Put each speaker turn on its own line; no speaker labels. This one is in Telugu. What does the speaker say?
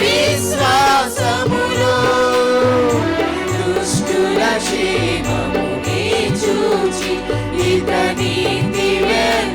విశ్వాసములో దుష్టుల క్షేమముని చూచి ఇతని వ్యర్థమని